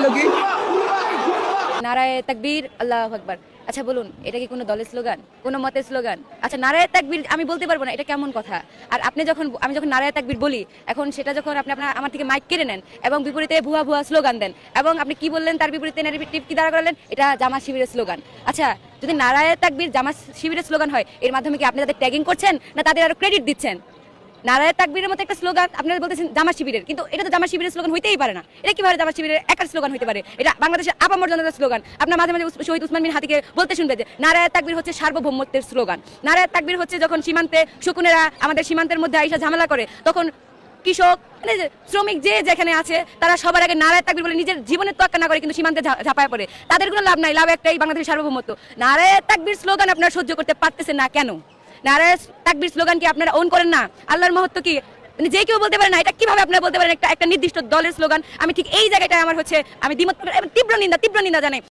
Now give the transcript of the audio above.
হলো কি? নারায় তাকবীর, আল্লাহ আকবার। আচ্ছা বলুন, এটা কি কোনো দলের স্লোগান? কোনো মতের স্লোগান? আচ্ছা নারায় তাকবীর, আমি বলতে পারব না, এটা কেমন কথা? আর আপনি যখন, আমি যখন নারায় তাকবীর বলি, এখন সেটা যখন আপনি আপনার, আমার থেকে মাইক কেড়ে নেন এবং বিপরীতে ভুয়া ভুয়া স্লোগান দেন এবং আপনি কি বললেন, তার বিপরীতে নেগেটিভ কি দাঁড়া করলেন, এটা জামা শিবিরের স্লোগান। আচ্ছা যদি নারায় তাকবীর জামা শিবিরের স্লোগান হয়, এর মাধ্যমে কি আপনি তাদের ট্যাগিং করছেন, না তাদের আরও ক্রেডিট দিচ্ছেন? নারায় তাকবীরের মতো একটা স্লোগান আপনারা বলতেছেন জামা শিবিরের, কিন্তু এটা তো জামা শিবিরের স্লোগান হইতেই পারে না। এটা কীভাবে জামা শিবিরের একার স্লোগান হইতে পারে? এটা বাংলাদেশের আপামর জনতার স্লোগান। আপনার মাঝে মাঝে শহীদ উসমান বিন হাতিকে বলতে শুনবে যে নারায় তাকবীর হচ্ছে সার্বভৌমত্বের স্লোগান। নারায় তাকবীর হচ্ছে যখন সীমান্তে শকুনেরা আমাদের সীমান্তের মধ্যে আইসা ঝামেলা করে, তখন কৃষক মানে শ্রমিক যে যেখানে আছে, তারা সবার আগে নারায় তাকবীর বলে নিজের জীবনের তোয়াক্কা না করে, কিন্তু সীমান্তে ঝাঁপায় পড়ে। তাদের কোনো লাভ নাই, লাভ একটাই বাংলাদেশের সার্বভৌমত্ব। নারায় তাকবীর স্লোগান আপনারা সহ্য করতে পারতেছেন না, কেন? নারায় তাকবির স্লোগানকে আপনারা ওন করেন না? আল্লাহর মহত্ব কি? মানে যে কেউ বলতে পারে না, এটা কীভাবে আপনারা বলতে পারেন? একটা একটা নির্দিষ্ট দলের স্লোগান। আমি ঠিক এই জায়গাটায় আমার হচ্ছে, আমি তীব্র নিন্দা তীব্র নিন্দা জানাই।